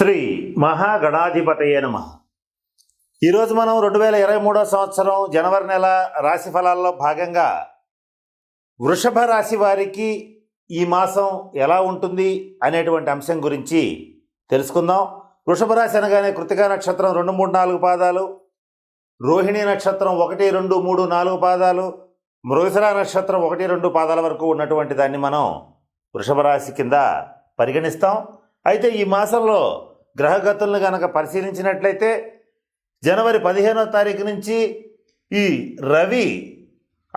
శ్రీ మహాగణాధిపతయ నమ. ఈరోజు మనం రెండు వేల ఇరవై మూడో సంవత్సరం జనవరి నెల రాశి ఫలాల్లో భాగంగా వృషభ రాశి వారికి ఈ మాసం ఎలా ఉంటుంది అనేటువంటి అంశం గురించి తెలుసుకుందాం. వృషభ రాశి అనగానే కృతికా నక్షత్రం రెండు మూడు నాలుగు పాదాలు రోహిణి నక్షత్రం ఒకటి రెండు మూడు నాలుగు పాదాలు మృగశిర నక్షత్రం ఒకటి రెండు పాదాల వరకు ఉన్నటువంటి దాన్ని మనం వృషభ రాశి కింద పరిగణిస్తాం. అయితే ఈ మాసంలో గ్రహగతులను కనుక పరిశీలించినట్లయితే జనవరి పదిహేనో తారీఖు నుంచి ఈ రవి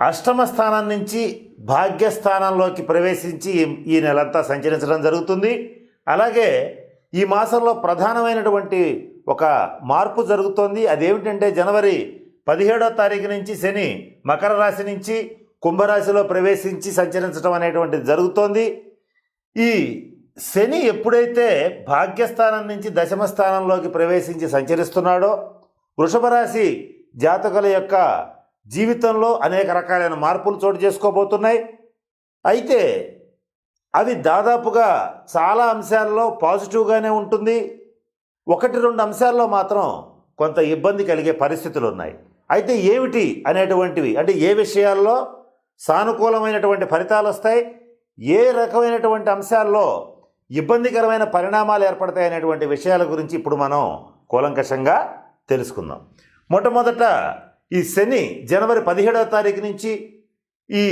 అష్టమ స్థానం నుంచి భాగ్యస్థానంలోకి ప్రవేశించి ఈ- నెలంతా సంచరించడం జరుగుతుంది. అలాగే ఈ మాసంలో ప్రధానమైనటువంటి ఒక మార్పు జరుగుతోంది. అదేమిటంటే జనవరి పదిహేడో తారీఖు నుంచి శని మకర రాశి నుంచి కుంభరాశిలో ప్రవేశించి సంచరించడం అనేటువంటిది జరుగుతోంది. ఈ శని ఎప్పుడైతే భాగ్యస్థానం నుంచి దశమ స్థానంలోకి ప్రవేశించి సంచరిస్తున్నాడో వృషభ రాశి జాతకుల యొక్క జీవితంలో అనేక రకాలైన మార్పులు చోటు చేసుకోబోతున్నాయి. అయితే అవి దాదాపుగా చాలా అంశాల్లో పాజిటివ్గానే ఉంటుంది. ఒకటి రెండు అంశాల్లో మాత్రం కొంత ఇబ్బంది కలిగే పరిస్థితులు ఉన్నాయి. అయితే ఏమిటి అనేటువంటివి? అంటే ఏ విషయాల్లో సానుకూలమైనటువంటి ఫలితాలు వస్తాయి? ఏ రకమైనటువంటి అంశాల్లో ఇబ్బందికరమైన పరిణామాలు ఏర్పడతాయి అనేటువంటి విషయాల గురించి ఇప్పుడు మనం కూలంకషంగా తెలుసుకుందాం. మొట్టమొదట ఈ శని జనవరి పదిహేడవ తారీఖు నుంచి ఈ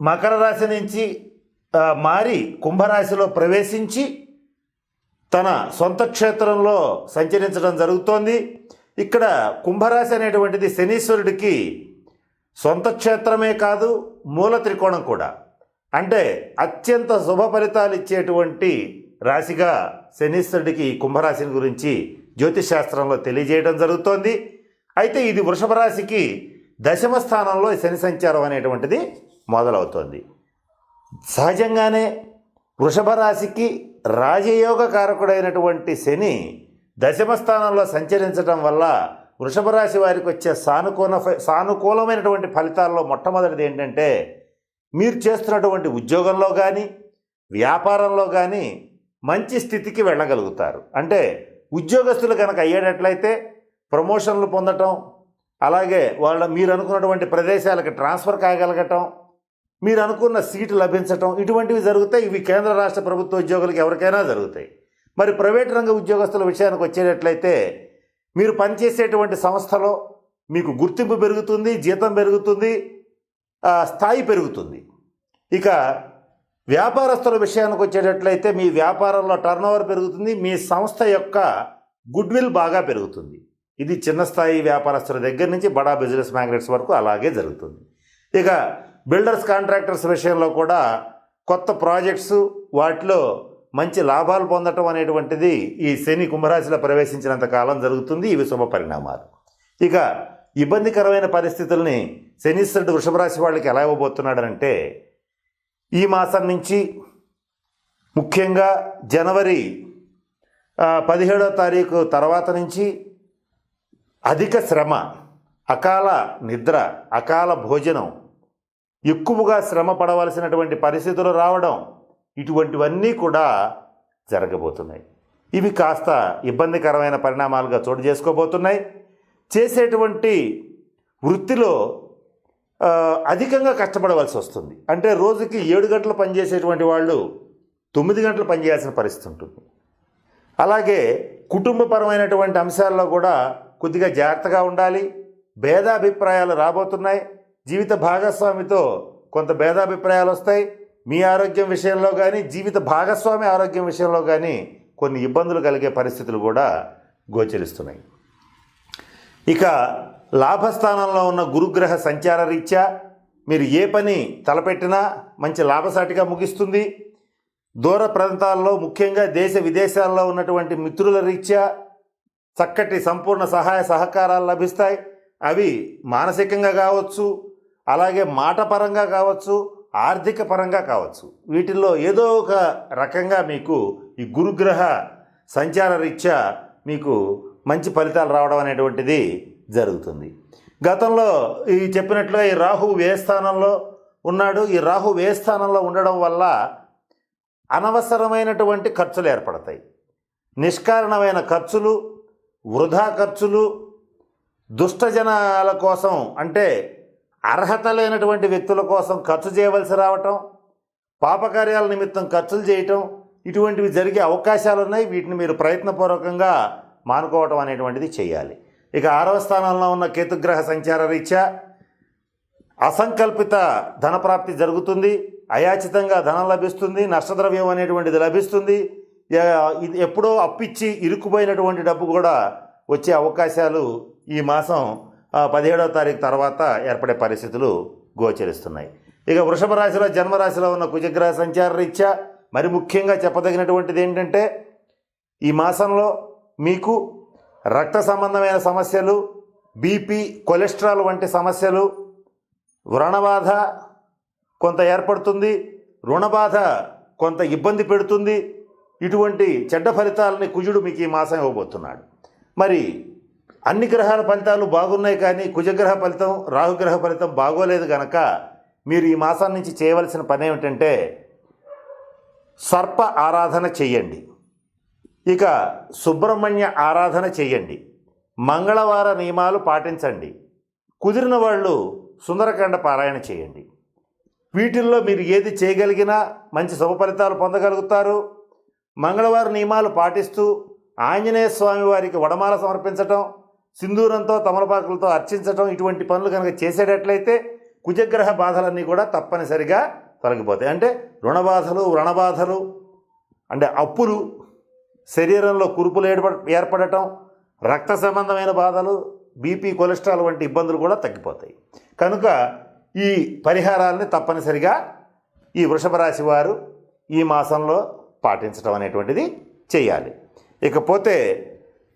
మకర రాశి నుంచి మారి కుంభరాశిలో ప్రవేశించి తన సొంత క్షేత్రంలో సంచరించడం జరుగుతోంది. ఇక్కడ కుంభరాశి అనేటువంటిది శనీశ్వరుడికి సొంత క్షేత్రమే కాదు మూల త్రికోణం కూడా. అంటే అత్యంత శుభ ఫలితాలు ఇచ్చేటువంటి రాశిగా శనిశ్వరుడికి కుంభరాశిని గురించి జ్యోతిష్ శాస్త్రంలో తెలియజేయడం జరుగుతోంది. అయితే ఇది వృషభ రాశికి దశమ స్థానంలో శని సంచారం అనేటువంటిది మొదలవుతోంది. సహజంగానే వృషభ రాశికి రాజయోగ కారకుడైనటువంటి శని దశమ స్థానంలో సంచరించడం వల్ల వృషభ రాశి వారికి వచ్చే సానుకూల సానుకూలమైనటువంటి ఫలితాల్లో మొట్టమొదటిది ఏంటంటే మీరు చేస్తున్నటువంటి ఉద్యోగంలో కానీ వ్యాపారంలో కానీ మంచి స్థితికి వెళ్ళగలుగుతారు. అంటే ఉద్యోగస్తులు కనుక అయ్యేటట్లయితే ప్రమోషన్లు పొందటం అలాగే వాళ్ళ మీరు అనుకున్నటువంటి ప్రదేశాలకు ట్రాన్స్ఫర్ కాగలగటం మీరు అనుకున్న సీటు లభించటం ఇటువంటివి జరుగుతాయి. ఇవి కేంద్ర రాష్ట్ర ప్రభుత్వ ఉద్యోగులకు ఎవరికైనా జరుగుతాయి. మరి ప్రైవేట్ రంగ ఉద్యోగస్తుల విషయానికి వచ్చేటట్లయితే మీరు పనిచేసేటువంటి సంస్థలో మీకు గుర్తింపు పెరుగుతుంది జీతం పెరుగుతుంది స్థాయి పెరుగుతుంది. ఇక వ్యాపారస్తుల విషయానికి వచ్చేటట్లయితే మీ వ్యాపారంలో టర్నోవర్ పెరుగుతుంది. మీ సంస్థ యొక్క గుడ్ విల్ బాగా పెరుగుతుంది. ఇది చిన్న స్థాయి వ్యాపారస్తుల దగ్గర నుంచి బడా బిజినెస్ మ్యాగ్నెట్స్ వరకు అలాగే జరుగుతుంది. ఇక బిల్డర్స్ కాంట్రాక్టర్స్ విషయంలో కూడా కొత్త ప్రాజెక్ట్స్ వాటిలో మంచి లాభాలు పొందటం అనేటువంటిది ఈ శని కుంభరాశిలో ప్రవేశించినంత కాలం జరుగుతుంది. ఇవి శుభ పరిణామాలు. ఇక ఇబ్బందికరమైన పరిస్థితుల్ని శనిశ్వరుడు వృషభరాశి వాళ్ళకి ఎలా ఇవ్వబోతున్నాడనంటే ఈ మాసం నుంచి ముఖ్యంగా జనవరి పదిహేడో తారీఖు తర్వాత నుంచి అధిక శ్రమ అకాల నిద్ర అకాల భోజనం ఎక్కువగా శ్రమ పడవలసినటువంటి పరిస్థితులు రావడం ఇటువంటివన్నీ కూడా జరగబోతున్నాయి. ఇవి కాస్త ఇబ్బందికరమైన పరిణామాలుగా చోటు చేసుకోబోతున్నాయి. చేసేటువంటి వృత్తిలో అధికంగా కష్టపడవలసి వస్తుంది. అంటే రోజుకి ఏడు గంటలు పనిచేసేటువంటి వాళ్ళు తొమ్మిది గంటలు పనిచేయాల్సిన పరిస్థితి ఉంటుంది. అలాగే కుటుంబపరమైనటువంటి అంశాల్లో కూడా కొద్దిగా జాగ్రత్తగా ఉండాలి. భేదాభిప్రాయాలు రాబోతున్నాయి. జీవిత భాగస్వామితో కొంత భేదాభిప్రాయాలు వస్తాయి. మీ ఆరోగ్యం విషయంలో కానీ జీవిత భాగస్వామి ఆరోగ్యం విషయంలో కానీ కొన్ని ఇబ్బందులు కలిగే పరిస్థితులు కూడా గోచరిస్తున్నాయి. ఇక లాభస్థానంలో ఉన్న గురుగ్రహ సంచార రీత్యా మీరు ఏ పని తలపెట్టినా మంచి లాభసాటిగా ముగిస్తుంది. దూర ప్రాంతాల్లో ముఖ్యంగా దేశ విదేశాల్లో ఉన్నటువంటి మిత్రుల రీత్యా చక్కటి సంపూర్ణ సహాయ సహకారాలు లభిస్తాయి. అవి మానసికంగా కావచ్చు అలాగే మాట పరంగా కావచ్చు ఆర్థిక పరంగా కావచ్చు. వీటిల్లో ఏదో ఒక రకంగా మీకు ఈ గురుగ్రహ సంచార రీత్యా మీకు మంచి ఫలితాలు రావడం అనేటువంటిది జరుగుతుంది. గతంలో ఈ చెప్పినట్లుగా ఈ రాహు వ్యయ స్థానంలో ఉన్నాడు. ఈ రాహు వ్యయ స్థానంలో ఉండడం వల్ల అనవసరమైనటువంటి ఖర్చులు ఏర్పడతాయి. నిష్కారణమైన ఖర్చులు వృధా ఖర్చులు దుష్టజనాల కోసం అంటే అర్హత లేనటువంటి వ్యక్తుల కోసం ఖర్చు చేయవలసి రావటం పాపకార్యాల నిమిత్తం ఖర్చులు చేయటం ఇటువంటివి జరిగే అవకాశాలు ఉన్నాయి. వీటిని మీరు ప్రయత్నపూర్వకంగా మానుకోవటం అనేటువంటిది చేయాలి. ఇక ఆరవ స్థానంలో ఉన్న కేతుగ్రహ సంచార రీత్యా అసంకల్పిత ధనప్రాప్తి జరుగుతుంది. అయాచితంగా ధనం లభిస్తుంది. నష్టద్రవ్యం అనేటువంటిది లభిస్తుంది. ఇది ఎప్పుడో అప్పిచ్చి ఇరుక్కుపోయినటువంటి డబ్బు కూడా వచ్చే అవకాశాలు ఈ మాసం పదిహేడవ తారీఖు తర్వాత ఏర్పడే పరిస్థితులు గోచరిస్తున్నాయి. ఇక వృషభ రాశిలో జన్మరాశిలో ఉన్న కుజగ్రహ సంచార రీత్యా మరి ముఖ్యంగా చెప్పదగినటువంటిది ఏంటంటే ఈ మాసంలో మీకు రక్త సంబంధమైన సమస్యలు బీపీ కొలెస్ట్రాల్ వంటి సమస్యలు వ్రణబాధ కొంత ఏర్పడుతుంది రుణబాధ కొంత ఇబ్బంది పెడుతుంది ఇటువంటి చెడ్డ ఫలితాలని కుజుడు మీకు ఈ మాసం ఇవ్వబోతున్నాడు. మరి అన్ని గ్రహాల ఫలితాలు బాగున్నాయి కానీ కుజగ్రహ ఫలితం రాహుగ్రహ ఫలితం బాగోలేదు గనక మీరు ఈ మాసం నుంచి చేయవలసిన పని ఏమిటంటే సర్ప ఆరాధన చెయ్యండి ఇక సుబ్రహ్మణ్య ఆరాధన చేయండి. మంగళవార నియమాలు పాటించండి. కుదిరిన వాళ్ళు సుందరకాండ పారాయణ చేయండి. వీటిల్లో మీరు ఏది చేయగలిగినా మంచి శుభ ఫలితాలు పొందగలుగుతారు. మంగళవార నియమాలు పాటిస్తూ ఆంజనేయ స్వామి వారికి వడమాల సమర్పించటం సింధూరంతో తమలపాకులతో అర్చించటం ఇటువంటి పనులు కనుక చేసేటట్లయితే కుజగ్రహ బాధలన్నీ కూడా తప్పనిసరిగా తొలగిపోతాయి. అంటే రుణబాధలు వ్రణబాధలు అంటే అప్పులు శరీరంలో కురుపులు ఏర్పడ ఏర్పడటం రక్త సంబంధమైన బాధలు బీపీ కొలెస్ట్రాల్ వంటి ఇబ్బందులు కూడా తగ్గిపోతాయి. కనుక ఈ పరిహారాలని తప్పనిసరిగా ఈ వృషభ రాశి వారు ఈ మాసంలో పాటించడం అనేటువంటిది చేయాలి. ఇకపోతే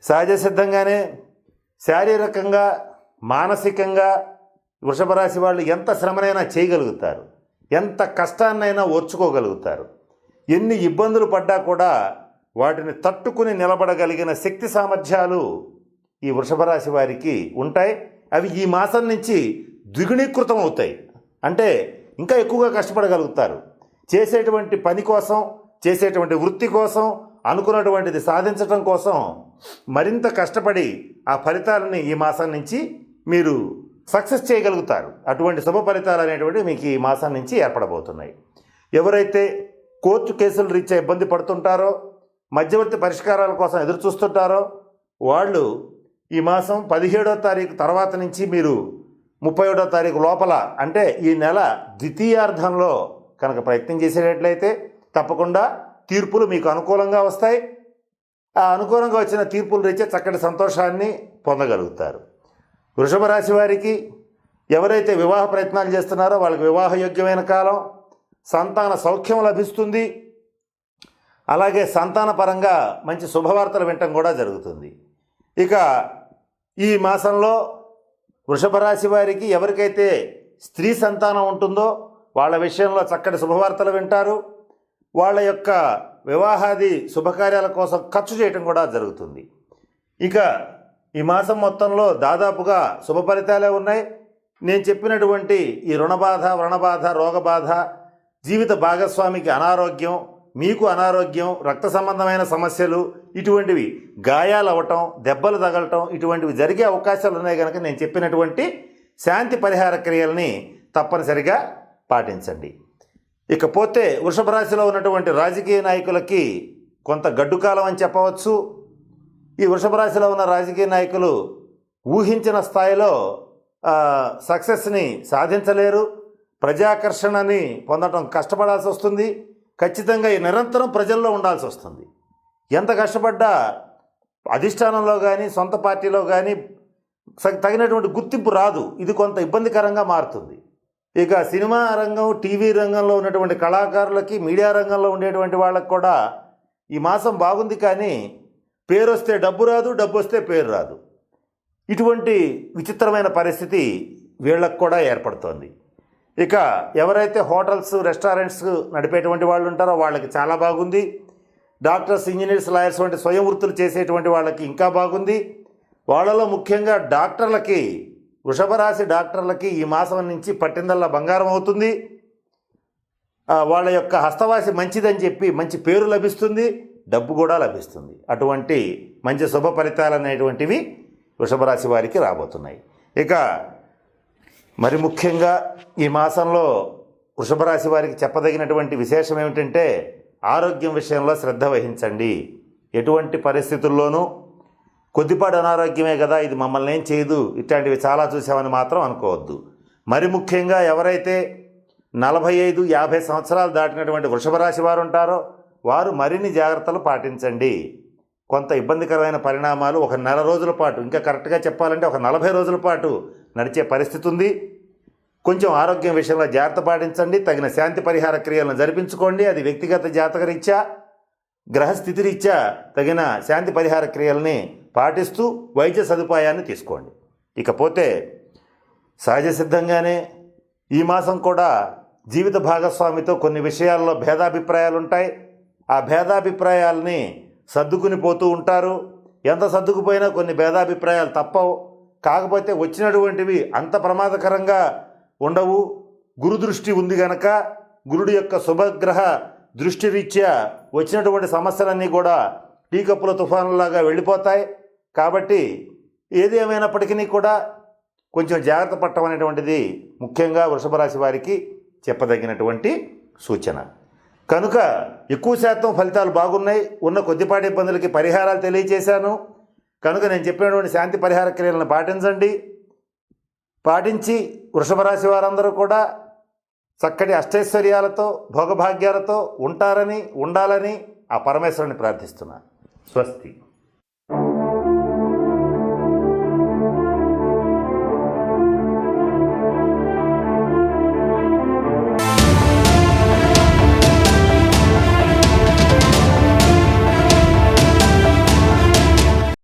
సహజ సిద్ధంగానే శారీరకంగా మానసికంగా వృషభ రాశి వాళ్ళు ఎంత శ్రమనైనా చేయగలుగుతారు. ఎంత కష్టాన్నైనా ఓర్చుకోగలుగుతారు. ఎన్ని ఇబ్బందులు పడ్డా కూడా వాటిని తట్టుకుని నిలబడగలిగిన శక్తి సామర్థ్యాలు ఈ వృషభ రాశి వారికి ఉంటాయి. అవి ఈ మాసం నుంచి ద్విగుణీకృతం అవుతాయి. అంటే ఇంకా ఎక్కువగా కష్టపడగలుగుతారు. చేసేటువంటి పని కోసం చేసేటువంటి వృత్తి కోసం అనుకున్నటువంటిది సాధించటం కోసం మరింత కష్టపడి ఆ ఫలితాలని ఈ మాసం నుంచి మీరు సక్సెస్ చేయగలుగుతారు. అటువంటి శుభ ఫలితాలు అనేటువంటివి మీకు ఈ మాసం నుంచి ఏర్పడబోతున్నాయి. ఎవరైతే కోర్టు కేసులు రీత్యా ఇబ్బంది పడుతుంటారో మధ్యవర్తి పరిష్కారాల కోసం ఎదురు చూస్తుంటారో? వాళ్ళు ఈ మాసం పదిహేడో తారీఖు తర్వాత నుంచి మీరు ముప్పై ఒకటో తారీఖు లోపల అంటే ఈ నెల ద్వితీయార్థంలో కనుక ప్రయత్నం చేసేటట్లయితే తప్పకుండా తీర్పులు మీకు అనుకూలంగా వస్తాయి. ఆ అనుకూలంగా వచ్చిన తీర్పులు రీచే చక్కటి సంతోషాన్ని పొందగలుగుతారు. వృషభ రాశి వారికి ఎవరైతే వివాహ ప్రయత్నాలు చేస్తున్నారో వాళ్ళకి వివాహయోగ్యమైన కాలం సంతాన సౌఖ్యం లభిస్తుంది. అలాగే సంతాన పరంగా మంచి శుభవార్తలు వినటం కూడా జరుగుతుంది. ఇక ఈ మాసంలో వృషభ రాశి వారికి ఎవరికైతే స్త్రీ సంతానం ఉంటుందో వాళ్ళ విషయంలో చక్కటి శుభవార్తలు వింటారు. వాళ్ళ యొక్క వివాహాది శుభకార్యాల కోసం ఖర్చు చేయటం కూడా జరుగుతుంది. ఇక ఈ మాసం మొత్తంలో దాదాపుగా శుభ ఫలితాలే ఉన్నాయి. నేను చెప్పినటువంటి ఈ రుణబాధ వ్రణబాధ రోగబాధ జీవిత భాగస్వామికి అనారోగ్యం మీకు అనారోగ్యం రక్త సంబంధమైన సమస్యలు ఇటువంటివి గాయాలు అవ్వటం దెబ్బలు తగలటం ఇటువంటివి జరిగే అవకాశాలు ఉన్నాయి కనుక నేను చెప్పినటువంటి శాంతి పరిహార క్రియల్ని తప్పనిసరిగా పాటించండి. ఇకపోతే వృషభ రాశిలో ఉన్నటువంటి రాజకీయ నాయకులకి కొంత గడ్డు కాలం అని చెప్పవచ్చు. ఈ వృషభ రాశిలో ఉన్న రాజకీయ నాయకులు ఊహించిన స్థాయిలో సక్సెస్ని సాధించలేరు. ప్రజాకర్షణని పొందడం కష్టపడాల్సి వస్తుంది. ఖచ్చితంగా ఈ నిరంతరం ప్రజల్లో ఉండాల్సి వస్తుంది. ఎంత కష్టపడ్డా అధిష్టానంలో కానీ సొంత పార్టీలో కానీ తగినటువంటి గుర్తింపు రాదు. ఇది కొంత ఇబ్బందికరంగా మారుతుంది. ఇక సినిమా రంగం టీవీ రంగంలో ఉన్నటువంటి కళాకారులకి మీడియా రంగంలో ఉండేటువంటి వాళ్ళకి కూడా ఈ మాసం బాగుంది కానీ పేరు వస్తే డబ్బు రాదు డబ్బు వస్తే పేరు రాదు. ఇటువంటి విచిత్రమైన పరిస్థితి వీళ్ళకు కూడా ఏర్పడుతోంది. ఇక ఎవరైతే హోటల్స్ రెస్టారెంట్స్ నడిపేటువంటి వాళ్ళు ఉంటారో వాళ్ళకి చాలా బాగుంది. డాక్టర్స్ ఇంజనీర్స్ లాయర్స్ వంటి స్వయం వృత్తులు చేసేటువంటి వాళ్ళకి ఇంకా బాగుంది. వాళ్ళలో ముఖ్యంగా డాక్టర్లకి వృషభరాశి డాక్టర్లకి ఈ మాసం నుంచి పట్టిందల్లా బంగారం అవుతుంది. వాళ్ళ యొక్క హస్తవాసి మంచిదని చెప్పి మంచి పేరు లభిస్తుంది డబ్బు కూడా లభిస్తుంది. అటువంటి మంచి శుభ ఫలితాలు అనేటువంటివి వృషభరాశి వారికి రాబోతున్నాయి. ఇక మరి ముఖ్యంగా ఈ మాసంలో వృషభ రాశి వారికి చెప్పదగినటువంటి విశేషం ఏమిటంటే ఆరోగ్యం విషయంలో శ్రద్ధ వహించండి. ఎటువంటి పరిస్థితుల్లోనూ కొద్దిపాటి అనారోగ్యమే కదా ఇది మమ్మల్ని ఏం చేయదు. ఇట్లాంటివి చాలా చూసామని మాత్రం అనుకోవద్దు. మరి ముఖ్యంగా ఎవరైతే నలభై ఐదు యాభై సంవత్సరాలు దాటినటువంటి వృషభ రాశి వారు ఉంటారో వారు మరిన్ని జాగ్రత్తలు పాటించండి. కొంత ఇబ్బందికరమైన పరిణామాలు ఒక నెల రోజుల పాటు ఇంకా కరెక్ట్గా చెప్పాలంటే ఒక నలభై రోజుల పాటు నడిచే పరిస్థితి ఉంది. కొంచెం ఆరోగ్యం విషయంలో జాగ్రత్త పాటించండి. తగిన శాంతి పరిహార క్రియలను జరిపించుకోండి. అది వ్యక్తిగత జాతక రీత్యా గ్రహస్థితి రీత్యా తగిన శాంతి పరిహార క్రియల్ని పాటిస్తూ వైద్య సదుపాయాన్ని తీసుకోండి. ఇకపోతే సహజ సిద్ధంగానే ఈ మాసం కూడా జీవిత భాగస్వామితో కొన్ని విషయాల్లో భేదాభిప్రాయాలు ఉంటాయి ఆ భేదాభిప్రాయాలని సర్దుకుని పోతూ ఉంటారు. ఎంత సర్దుకుపోయినా కొన్ని భేదాభిప్రాయాలు తప్పవు. కాకపోతే వచ్చినటువంటివి అంత ప్రమాదకరంగా ఉండవు. గురుదృష్టి ఉంది గనక గురుడి యొక్క శుభగ్రహ దృష్టి రీత్యా వచ్చినటువంటి సమస్యలన్నీ కూడా టీ కప్పుల తుఫానులాగా వెళ్ళిపోతాయి. కాబట్టి ఏది కూడా కొంచెం జాగ్రత్త పట్టడం అనేటువంటిది ముఖ్యంగా వృషభ రాశి వారికి చెప్పదగినటువంటి సూచన. కనుక ఎక్కువ శాతం ఫలితాలు బాగున్నాయి. ఉన్న కొద్దిపాటి ఇబ్బందులకి పరిహారాలు తెలియచేశాను. కనుక నేను చెప్పినటువంటి శాంతి పరిహార క్రియలను పాటించండి. పాటించి వృషభ రాశి వారందరూ కూడా చక్కటి అష్టైశ్వర్యాలతో భోగభాగ్యాలతో ఉంటారని ఉండాలని ఆ పరమేశ్వరుని ప్రార్థిస్తున్నాను. స్వస్తి.